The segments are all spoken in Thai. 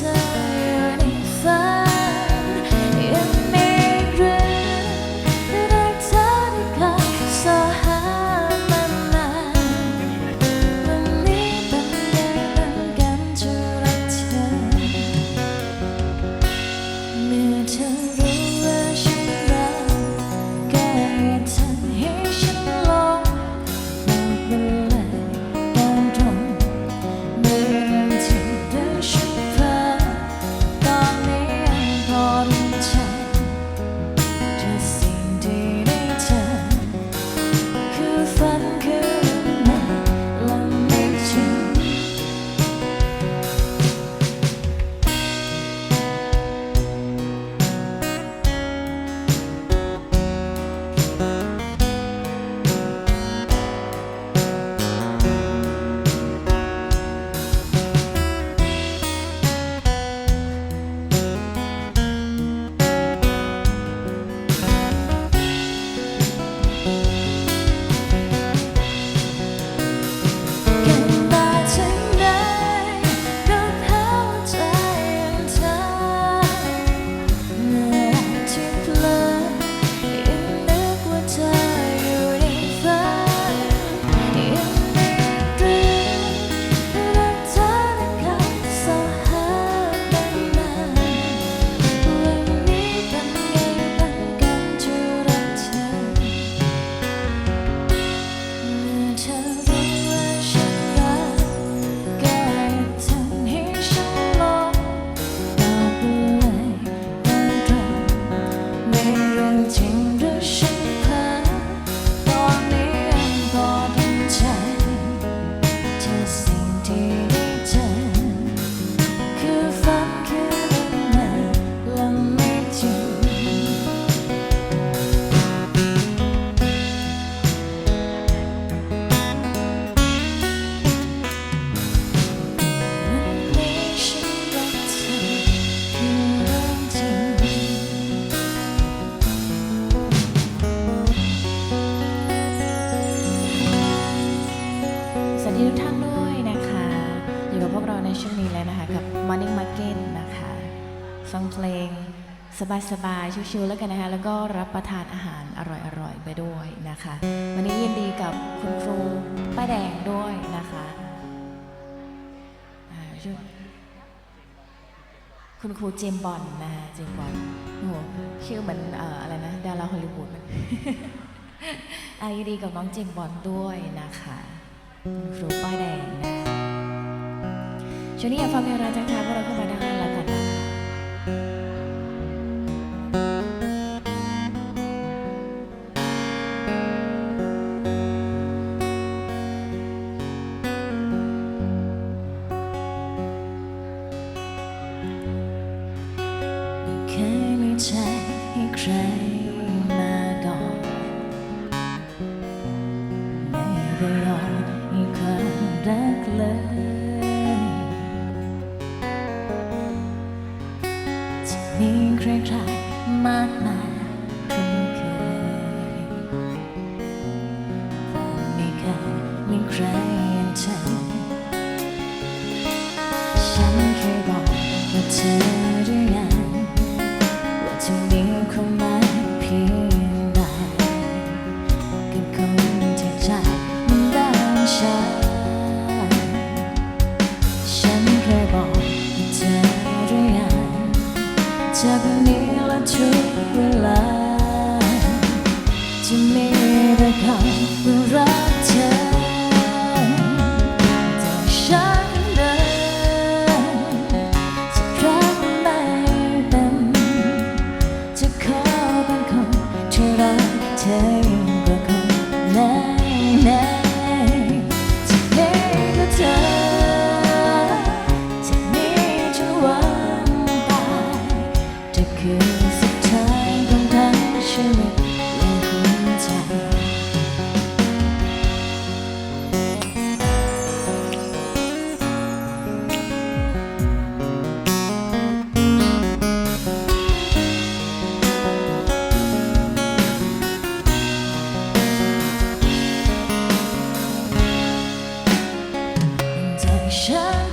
winter กับพวกเราในช่วงนี้แล้วนะคะ กับ Morning Market นะคะฟังเพลงสบายๆ ชิวๆแล้วกันนะคะ แล้วก็รับประทานอาหารอร่อยๆ ไปด้วยนะคะ วันนี้ยินดีกับคุณครูป้าแดงด้วยนะคะคุณครูเจมบอลนะคะเจมบอลโอ้หชื่อเหมือนอ,อะไรนะ ดาราฮอลลีวูดยินดีกับน้องเจมบอลด้วยนะคะ ครูป้าแดงนะคะ ช่วงนี้อย่าฟังเพลงราจังค่ะพวกเราเข้ามาด้านหลัง 想去吧我知 to come. ฉั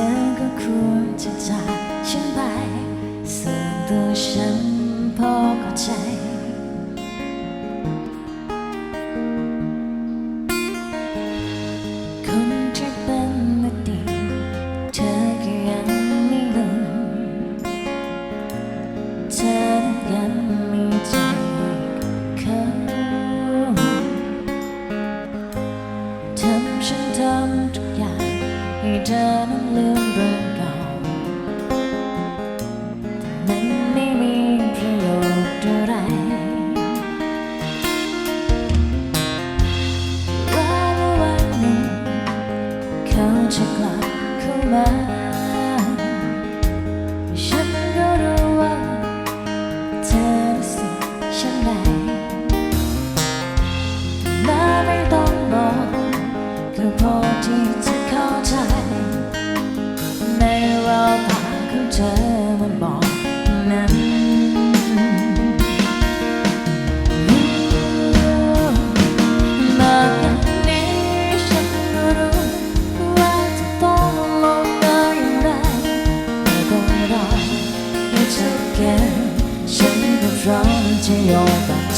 อก็ควรจะจากฉันไปส่วนตัวฉันพอเข้าใจ 勇敢。